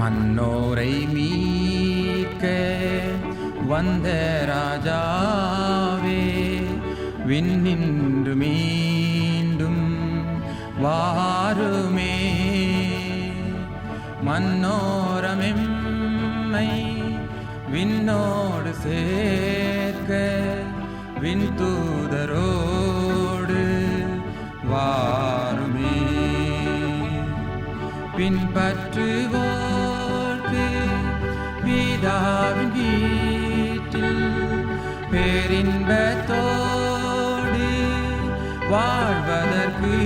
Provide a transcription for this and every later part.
மன்னோரை மீட்க வந்த ராஜாவே விண்ணின்று மீண்டும் வாருமே. மன்னோரமெம்மை விண்ணோடு சேர்க்க விண்தூதரோடு வாருமே. பின்பற்றுவோம் பின்பற்றுவோர்க்கு பிதாவின் வீட்டில் பேரின்பத்தோடு வாழ்வதற்கு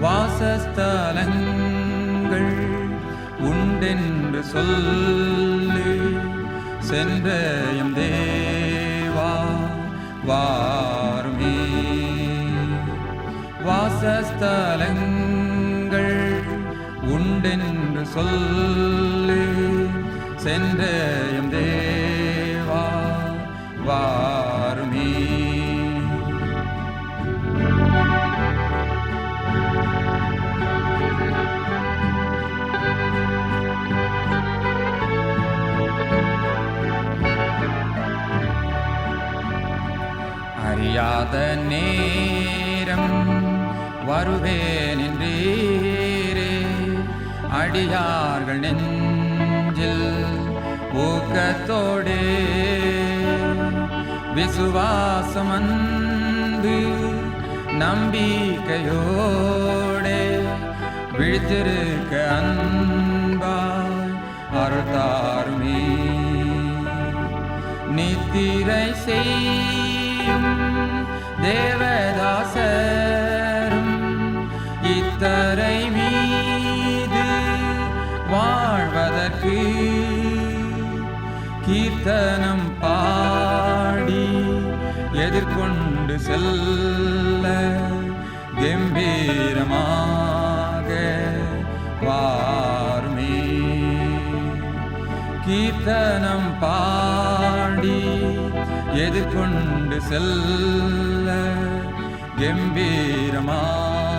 வாசஸ்தலங்கள் உண்டென்று சொல்லு. சென்றயம் தேவா வாருமே. வாசஸ்தலங்கள் சொல்லி சென்றயம் தேவா வாருமே. அறியாத நேரம் வருவேன் என்றே அடியார்கள் நெஞ்சில் ஊக்கத்தோடே விசுவாசம் அன்பு நம்பிக்கையோடே விழித்திருக்க அன்பாய் அருள்தாருமே நித்திரை செய்யும் தேவதாசரும் இத்தரை மீ வாழ்வதற்கு கீர்த்தனம் பாடி எதிர்கொண்டு செல்ல கம்பீரமாக வாருமே. கீர்த்தனம் பாடி எதிர்கொண்டு செல்ல கம்பீரமாக